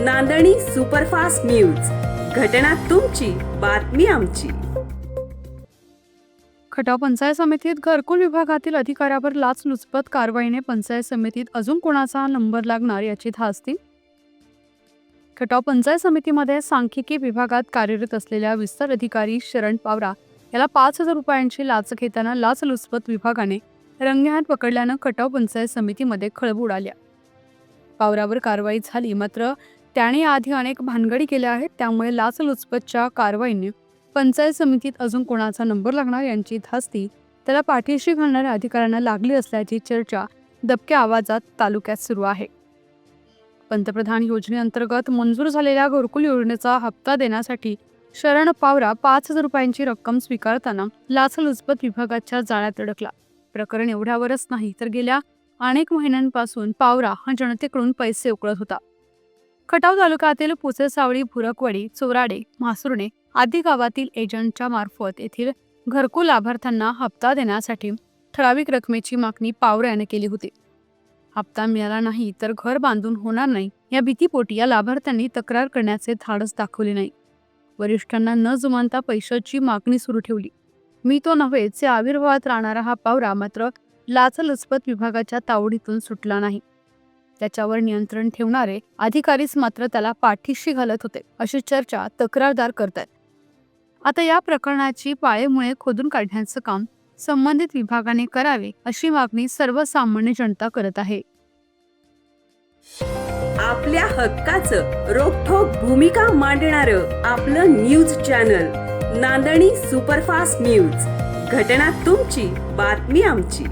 नांदणी superfast news. घटना तुमची बातमी आमची. खटाव पंचायत समितीत घरकुल विभागातील अधिकाऱ्यावर लाचलुचपत कारवाईने पंचायत समितीत अजून कोणाचा नंबर लागणार याची धास्ती? खटाव पंचायत समितीमध्ये सांख्यिकी विभागात कार्यरत असलेल्या विस्तार अधिकारी शरण पावरा याला पाच हजार रुपयांची लाच घेताना लाचलुचपत विभागाने रंगेहात पकडल्यानं खटाव पंचायत समितीमध्ये खळबळ उडाल्या. पावरावर कारवाई झाली मात्र त्याने आधी अनेक भानगडी केल्या आहेत त्यामुळे लाचलुचपतच्या कारवाईने पंचायत समितीत अजून कोणाचा नंबर लागणार यांची धास्ती त्याला पाठीशी घालणाऱ्या अधिकाऱ्यांना लागली असल्याची चर्चा दबक्या आवाजात तालुक्यात सुरू आहे. पंतप्रधान योजनेअंतर्गत मंजूर झालेल्या घरकुल योजनेचा हप्ता देण्यासाठी शरण पावरा पाच हजार रुपयांची रक्कम स्वीकारताना लाचलुचपत विभागाच्या जाळ्यात अडकला. प्रकरण एवढ्यावरच नाही तर गेल्या अनेक महिन्यांपासून पावरा हा जनतेकडून पैसे उकळत होता. खटाव तालुक्यातील पुसेसावळी भुरकवडी चोराडे म्हासुर्णे आदी गावातील एजंटच्या मार्फत येथील घरकुल लाभार्थ्यांना हप्ता देण्यासाठी ठराविक रकमेची मागणी पावरे याने केली होती. हप्ता मिळाला नाही तर घर बांधून होणार नाही या भीतीपोटी या लाभार्थ्यांनी तक्रार करण्याचे धाडस दाखवले नाही. वरिष्ठांना न जुमानता पैशाची मागणी सुरू ठेवली. मी तो नव्हेचे आविर्भावात राहणारा हा पावरा मात्र लाचलुचपत विभागाच्या तावडीतून सुटला नाही. त्याच्यावर नियंत्रण ठेवणारे अधिकारीच मात्र त्याला पाठीशी घालत होते अशी चर्चा तक्रारदार करतात आता या प्रकरणाची पाळेमुळे खोदून काढण्याचं काम संबंधित विभागाने करावे अशी मागणी सर्वसामान्य जनता करत आहे. आपल्या हक्काचं रोखोक भूमिका मांडणार आपलं news channel Nandani superfast news. घटना तुमची बातमी आमची.